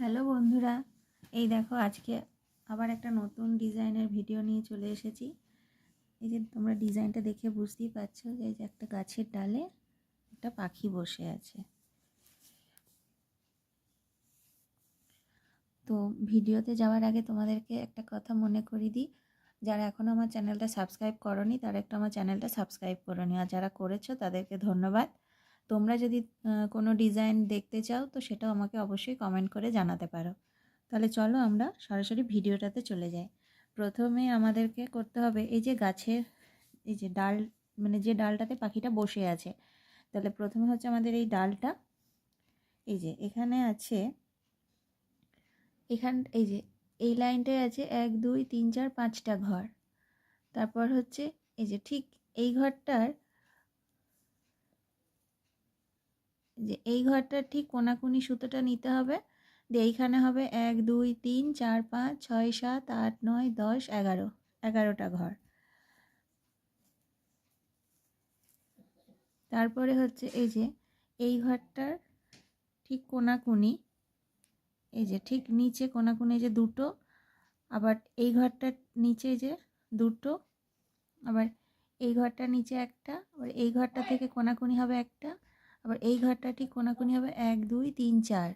Hello বন্ধুরা, এই দেখো আজকে আবার একটা নতুন ডিজাইনের ভিডিও নিয়ে চলে এসেছি। এই যে তোমরা ডিজাইনটা দেখে বুঝতেই পারছ যে একটা গাছের ডালে একটা পাখি বসে আছে। তো ভিডিওতে যাওয়ার আগে তোমাদেরকে একটা কথা মনে করিয়ে দিই, যারা এখনও আমার চ্যানেলটা সাবস্ক্রাইব করনি তারা একটু আমার চ্যানেলটা সাবস্ক্রাইব করে নি আর যারা করেছ তাদেরকে ধন্যবাদ। তোমরা যদি কোনো ডিজাইন দেখতে চাও, তো সেটাও আমাকে অবশ্যই কমেন্ট করে জানাতে পারো। তাহলে চলো আমরা সরাসরি ভিডিওটাতে চলে যাই। প্রথমে আমাদেরকে করতে হবে, এই যে গাছের এই যে ডাল মানে যে ডালটাতে পাখিটা বসে আছে, তাহলে প্রথমে হচ্ছে আমাদের এই ডালটা, এই যে এখানে আছে, এখান, এই যে এই লাইনটায় আছে এক, দুই, তিন, চার, পাঁচটা ঘর। তারপর হচ্ছে এই যে ঠিক এই ঘরটার যে এই ঘরটার ঠিক কোনাকুনি সুতোটা নিতে হবে। দিয়ে এইখানে হবে এক, দুই, তিন, চার, পাঁচ, ছয়, সাত, আট, নয়, দশ, এগারো। এগারোটা ঘর। তারপরে হচ্ছে এই যে, এই ঘরটার ঠিক কোনাকুনি, এই যে ঠিক নিচে কোনাকুনি যে দুটো, আবার এই ঘরটার নিচে যে দুটো, আবার এই ঘরটার নিচে একটা, আবার এই ঘরটা থেকে কোনাকুনি হবে একটা আবার এই ঘরটা ঠিক কোনাকুনি হবে এক, দুই, তিন, চার।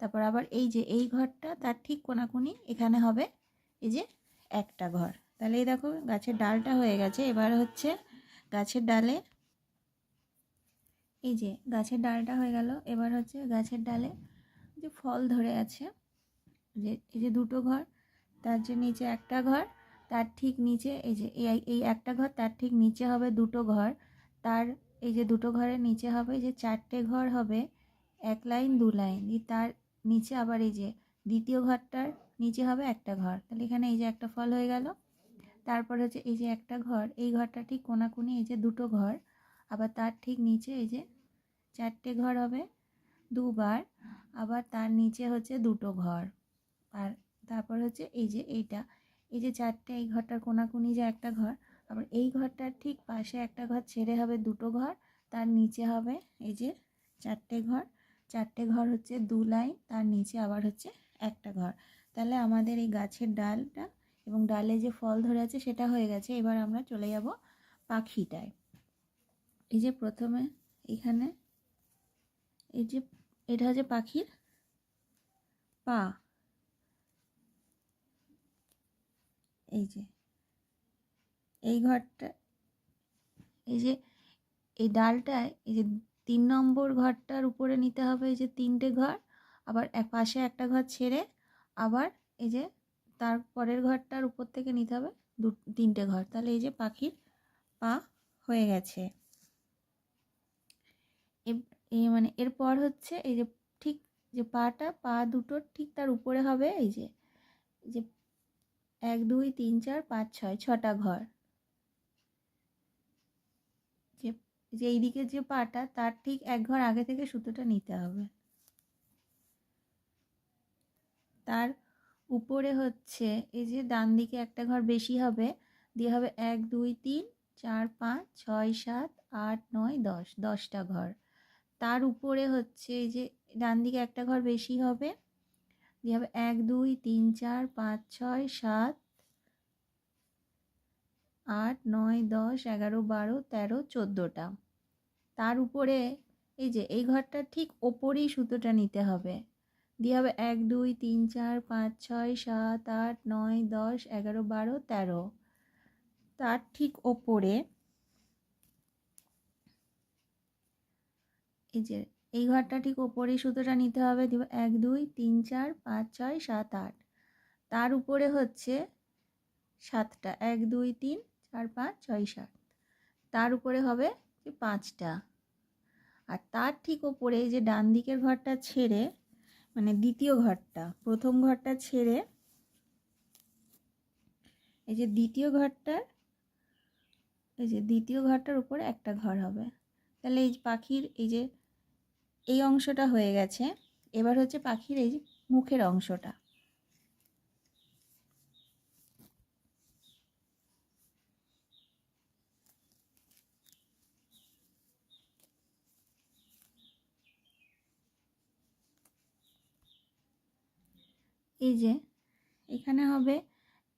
তারপর আবার এই যে এই ঘরটা, তার ঠিক কোনাকুনি এখানে হবে এই যে একটা ঘর। তাহলে এই দেখো গাছের ডালটা হয়ে গেছে। এবার হচ্ছে গাছের ডালে এই যে গাছের ডালটা হয়ে গেল। এবার হচ্ছে গাছের ডালে যে ফল ধরে আছে, যে এই যে দুটো ঘর, তার যে নিচে একটা ঘর, তার ঠিক নিচে এই যে এই একটা ঘর, তার ঠিক নিচে হবে দুটো ঘর। তার এই যে দুটো ঘরের নিচে হবে যে চারটে ঘর হবে, এক লাইন, দু লাইন। তার নিচে আবার এই যে দ্বিতীয় ঘরটার নিচে হবে একটা ঘর। তাহলে এখানে এই যে একটা ফল হয়ে গেল। তারপর হচ্ছে এই যে একটা ঘর, এই ঘরটা ঠিক কোনাকুনি, এই যে দুটো ঘর। আবার তার ঠিক নিচে এই যে চারটে ঘর হবে, দুবার। আবার তার নিচে হচ্ছে দুটো ঘর। আর তারপর হচ্ছে এই যে এইটা। এই যে চারটে, এই ঘরটার কোনাকুনি যে একটা ঘর আবার এই ঘরটার ঠিক পাশে একটা ঘর ছেড়ে হবে দুটো ঘর, তার নিচে হবে এই যে চারটে ঘর। চারটে ঘর হচ্ছে দু লাইন, তার নিচে আবার হচ্ছে একটা ঘর। তাহলে আমাদের এই গাছের ডালটা এবং ডালে যে ফল ধরে আছে সেটা হয়ে গেছে। এবার আমরা চলে যাব পাখিটায়। এই যে প্রথমে এখানে এই যে, এটা হচ্ছে পাখির পা। এই যে এই ঘরটা, এই যে, এই ডালটায়, এই যে তিন নম্বর ঘরটার উপরে নিতে হবে এই যে তিনটে ঘর, আবার এক পাশে একটা ঘর ছেড়ে আবার এই যে তার পরের ঘরটার উপর থেকে নিতে হবে দু, তিনটে ঘর। তাহলে এই যে পাখির পা হয়ে গেছে। এই মানে এরপর হচ্ছে এই যে ঠিক যে পাটা, পা দুটোর ঠিক তার উপরে হবে এই যে যে এক, দুই, তিন, চার, পাঁচ, ছয়, ছটা ঘর। যে এইদিকে যে পাটা, তার ঠিক এক ঘর আগে থেকে সুতোটা নিতে হবে। তার উপরে হচ্ছে এই যে ডান দিকে একটা ঘর বেশি হবে, দিয়ে হবে এক, দুই, তিন, চার, পাঁচ, ছয়, সাত, আট, নয়, দশ, দশটা ঘর। তার উপরে হচ্ছে এই যে ডান দিকে একটা ঘর বেশি হবে, দিয়ে হবে এক, দুই, তিন, চার, পাঁচ, ছয়, সাত আট, নয়, দশ, এগারো, বারো, তেরো, চোদ্দোটা। তার উপরে এই যে, এই ঘরটার ঠিক ওপরেই সুতোটা নিতে হবে। দিয়ে হবে এক, দুই, তিন, চার, পাঁচ, ছয়, সাত, আট, নয়, দশ, এগারো, বারো, তেরো। তার ঠিক ওপরে এই যে, এই ঘরটা ঠিক ওপরেই সুতোটা নিতে হবে। দিব এক, দুই, তিন, চার, পাঁচ, ছয়, সাত, আট। তার উপরে হচ্ছে সাতটা। এক, দুই, তিন চার পাঁচ, ছয়, সাত। তার উপরে হবে যে পাঁচটা। আর তার ঠিক ওপরে যে ডান দিকের ঘরটা ছেড়ে মানে দ্বিতীয় ঘরটা, প্রথম ঘরটা ছেড়ে, এই যে দ্বিতীয় ঘরটার, এই যে দ্বিতীয় ঘরটার উপরে একটা ঘর হবে। তাহলে এই পাখির এই যে, এই অংশটা হয়ে গেছে। এবার হচ্ছে পাখির এই মুখের অংশটা। এই যে, এখানে হবে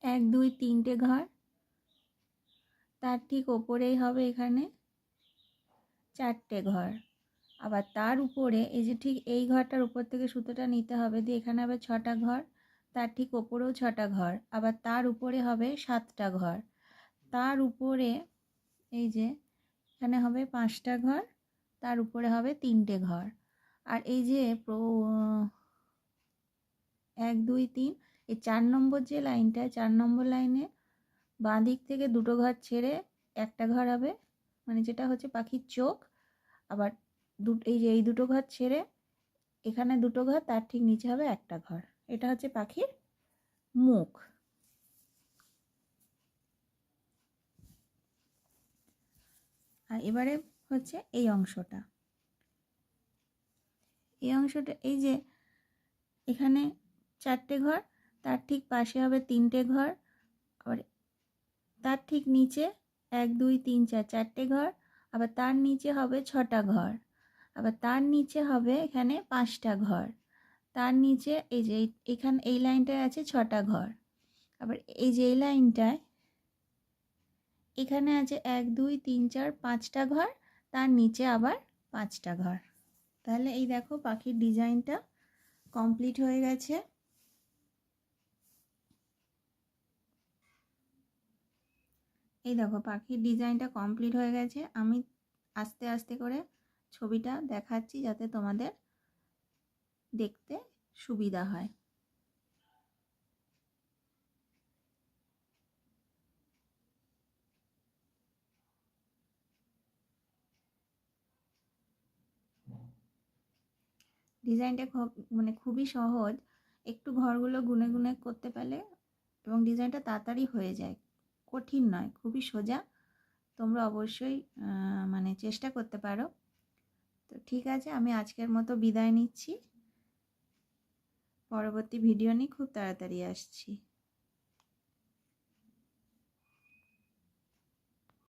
এক, দুই, তিনটে ঘর। তার ঠিক ওপরেই হবে এখানে চারটে ঘর। আবার তার উপরে, এই যে ঠিক এই ঘরটার উপর থেকে সুতোটা নিতে হবে দিয়ে এখানে হবে ছটা ঘর, তার ঠিক ওপরেও ছটা ঘর। আবার তার উপরে হবে সাতটা ঘর। তার উপরে, এই যে, এখানে হবে পাঁচটা ঘর, তার উপরে হবে তিনটে ঘর। আর এই যে এক, দুই, তিন। এই চার নম্বর যে লাইনটা, চার নম্বর লাইনে বাঁ দিক থেকে দুটো ঘর ছেড়ে একটা ঘর হবে মানে যেটা হচ্ছে পাখির চোখ। আবার দু, এই যে এই দুটো ঘর ছেড়ে এখানে দুটো ঘর তার ঠিক নিচে হবে একটা ঘর এটা হচ্ছে পাখির মুখ। আর এবারে হচ্ছে এই অংশটা। এই অংশটা, এই যে এখানে চারটে ঘর, তার ঠিক পাশে হবে তিনটে ঘর, আবার তার ঠিক নিচে এক, দুই, তিন, চার, চারটে ঘর, আবার তার নিচে হবে ছটা ঘর, আবার তার নিচে হবে এখানে পাঁচটা ঘর, তার নিচে এই যে এখানে এই লাইনটায় আছে ছটা ঘর, আবার এই যে এই লাইনটায় এখানে আছে এক, দুই, তিন, চার, পাঁচটা ঘর, তার নিচে আবার পাঁচটা ঘর। তাহলে এই দেখো পাখির ডিজাইনটা কমপ্লিট হয়ে গেছে। এই দেখো পাখির ডিজাইনটা কমপ্লিট হয়ে গেছে। আমি আস্তে আস্তে করে ছবিটা দেখাচ্ছি যাতে তোমাদের দেখতে সুবিধা হয়। ডিজাইনটা মানে খুবই সহজ। একটু ঘরগুলো গুনে গুনে করতে পারলে এবং ডিজাইনটা তাড়াতাড়ি হয়ে যায়। কঠিন নয়, খুবই সোজা। তোমরা অবশ্যই মানে চেষ্টা করতে পারো। তো ঠিক আছে, আমি আজকের মতো বিদায় নিচ্ছি। পরবর্তী ভিডিও নিয়ে খুব তাড়াতাড়ি আসছি।